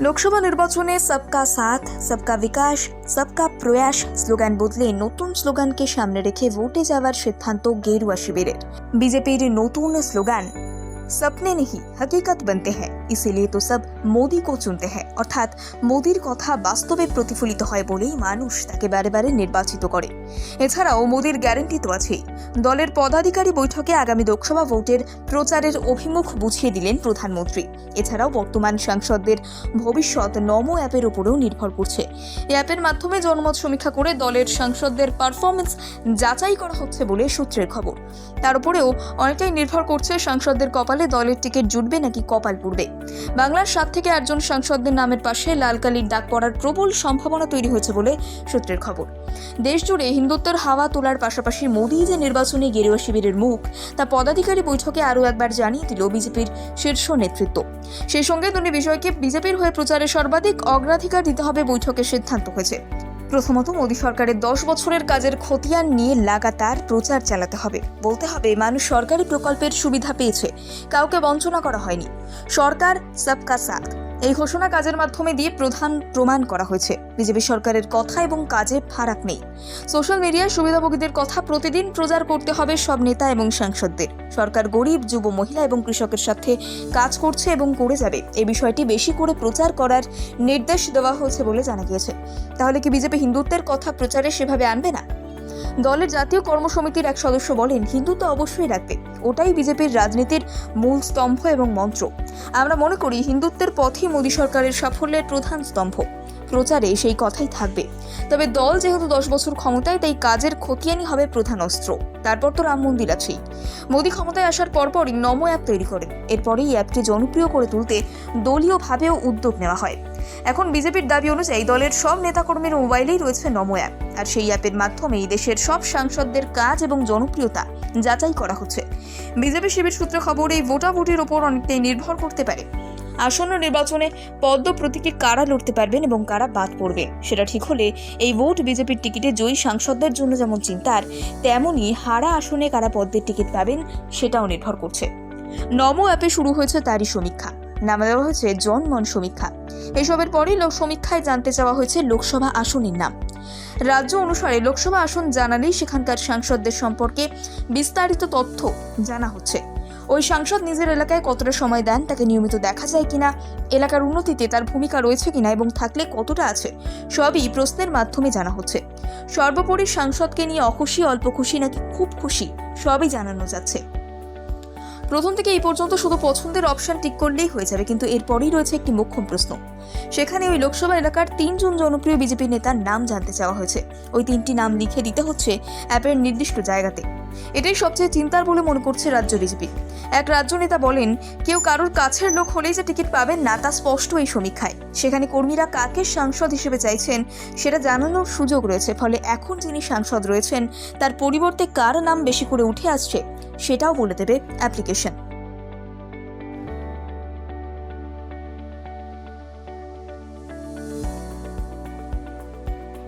লোকসভা নির্বাচনে সবকা সাথ, সবকা বিকাশ, সবকা প্রয়াস স্লোগান বদলে নতুন স্লোগানকে সামনে রেখে ভোটে যাওয়ার সিদ্ধান্ত গেরুয়া শিবিরের। বিজেপির নতুন স্লোগান সপনে নেহি হকিকত বনতে হ্যাঁ ইসিলিয়ে তো সব মোদী কো চুনতে হ্যাঁ অর্থাৎ মোদীর কথা বাস্তবে প্রতিফলিত হয় বলেই মানুষ তাকে বারে বারে নির্বাচিত করে। এছাড়াও মোদীর গ্যারেন্টি তো আছেই। দলের পদাধিকারী বৈঠকে আগামী লোকসভা ভোটের প্রচারের অভিমুখ বুঝিয়ে দিলেন প্রধানমন্ত্রী। এছাড়াও বর্তমান সাংসদদের ভবিষ্যৎ নমো অ্যাপের উপরেও নির্ভর করছে। এই অ্যাপের মাধ্যমে জনমত সমীক্ষা করে দলের সাংসদদের পারফরমেন্স যাচাই করা হচ্ছে বলে সূত্রের খবর। তার উপরেও অনেকটাই নির্ভর করছে সাংসদদের কপালে দলের টিকিট জুটবে নাকি কপাল পড়বে। বাংলার সাত থেকে আটজন সাংসদদের নামের পাশে লাল কালির দাগ পড়ার প্রবল সম্ভাবনা তৈরি হয়েছে বলে সূত্রের খবর। দেশ জুড়ে হিন্দুত্বের হাওয়া তোলার পাশাপাশি মোদী যে নির্বাচনে গেরুয়া শিবিরের মুখ, তা পদাধিকারী বৈঠকে আরও একবার জানিয়ে দিল বিজেপির শীর্ষ নেতৃত্ব। সেই সঙ্গে দুটি বিষয়কে বিজেপির হয়ে প্রচারে সর্বাধিক অগ্রাধিকার দিতে হবে বৈঠকে সিদ্ধান্ত হয়েছে। প্রথমত, মোদী সরকারের দশ বছরের কাজের খতিয়ান নিয়ে লাগাতার প্রচার চালাতে হবে। বলতে হবে, মানুষ সরকারি প্রকল্পের সুবিধা পেয়েছে, কাউকে বঞ্চনা করা হয়নি। সরকার সবকা সাথ। এই ঘোষণা কাজের মাধ্যমে দিয়ে প্রধান প্রমাণ করা হয়েছে। বিজেপি সরকারের কথা এবং কাজে ফারাক নেই। সোশ্যাল মিডিয়ায় সুবিধাভোগীদের কথা প্রতিদিন প্রচার করতে হবে সব নেতা এবং সাংসদদের। সরকার গরিব, যুব, মহিলা এবং কৃষকের সাথে কাজ করছে এবং করে যাবে। এই বিষয়টি বেশি করে প্রচার করার নির্দেশ দেওয়া হয়েছে বলে জানা গিয়েছে। তাহলে কি বিজেপি হিন্দুত্বের কথা প্রচারে সেভাবে আনবে না? দলের জাতীয় কর্মসমিতির এক সদস্য বলেন হিন্দুত্ব অবশ্যই রাখবে। ওটাই বিজেপির রাজনীতির মূল স্তম্ভ এবং মন্ত্র। আমরা মনে করি হিন্দুত্বের পথই মোদী সরকারের সাফল্যের প্রধান স্তম্ভ। প্রচারে সেই কথাই থাকবে। তবে দল যেহেতু দশ বছর ক্ষমতায়, তাই কাজের খতিয়ানি হবে প্রধান অস্ত্র। তারপর তো রাম মন্দির আছেই। মোদী ক্ষমতায় আসার পরপরই নমো অ্যাপ তৈরি করেন। এরপরেই অ্যাপটি জনপ্রিয় করে তুলতে দলীয়ভাবেও উদ্যোগ নেওয়া হয়। এখন বিজেপির দাবি অনুযায়ী এই দলের সব নেতাকর্মীর মোবাইলেই রয়েছে নমো অ্যাপ। আর সেই অ্যাপের মাধ্যমেই দেশের সব সাংসদদের কাজ এবং জনপ্রিয়তা যাচাই করা হচ্ছে। বিজেপি শিবির সূত্রে খবর, এই ভোটাভুটির ওপর অনেকটাই নির্ভর করতে পারে। আসন্ন নির্বাচনে পদ্ম প্রতীকে কারা লড়তে পারবেন এবং কারা বাদ পড়বে সেটা ঠিক হলে এই ভোট বিজেপির টিকিটে জয়ী সাংসদদের জন্য যেমন চিন্তার, তেমনই হারা আসনে কারা পদ্মের টিকিট পাবেন সেটাও নির্ভর করছে। নমো অ্যাপে শুরু হয়েছে তারই সমীক্ষা। নাম দেওয়া হয়েছে জনমন সমীক্ষা। এসবের পরেই লোক সমীক্ষায় জানতে চাওয়া হয়েছে লোকসভা আসনের নাম। রাজ্য অনুসারে লোকসভা আসন জানালেই সেখানকার সাংসদদের সম্পর্কে বিস্তারিত তথ্য জানা হচ্ছে। ওই সাংসদ নিজের এলাকায় কতটা সময় দেন, তাকে নিয়মিত দেখা যায় কিনা, এলাকার উন্নতিতে তার ভূমিকা রয়েছে কিনা এবং থাকলে কতটা আছে, সবই প্রশ্নের মাধ্যমে জানা হচ্ছে। সর্বোপরি সাংসদকে নিয়ে অখুশি, অল্প খুশি নাকি খুব খুশি, সবই জানানো যাচ্ছে। প্রথম থেকে এই পর্যন্ত শুধু পছন্দের অপশন টিক করলেই হয়ে যাবে, কিন্তু এরপরেই রয়েছে একটি মোক্ষম প্রশ্ন। সেখানে ওই লোকসভা এলাকার তিনজন জনপ্রিয় বিজেপি নেতার নাম জানতে চাওয়া হয়েছে। ওই তিনটি নাম লিখে দিতে হচ্ছে অ্যাপের নির্দিষ্ট জায়গাতে। এটাই সবচেয়ে চিন্তার বলে মনে করছে রাজ্য বিজেপি। এক রাজ্য নেতা বলেন, কেউ কারোর কাছের লোক হলেই যে টিকিট পাবেন না তা স্পষ্ট এই সমীক্ষায়। সেখানে কর্মীরা কাকে সাংসদ হিসেবে চাইছেন সেটা জানানোর সুযোগ রয়েছে, ফলে এখন যিনি সাংসদ রয়েছেন, তার পরিবর্তে কার নাম বেশি করে উঠে আসছে সেটাও বলে দেবে অ্যাপ্লিকেশন।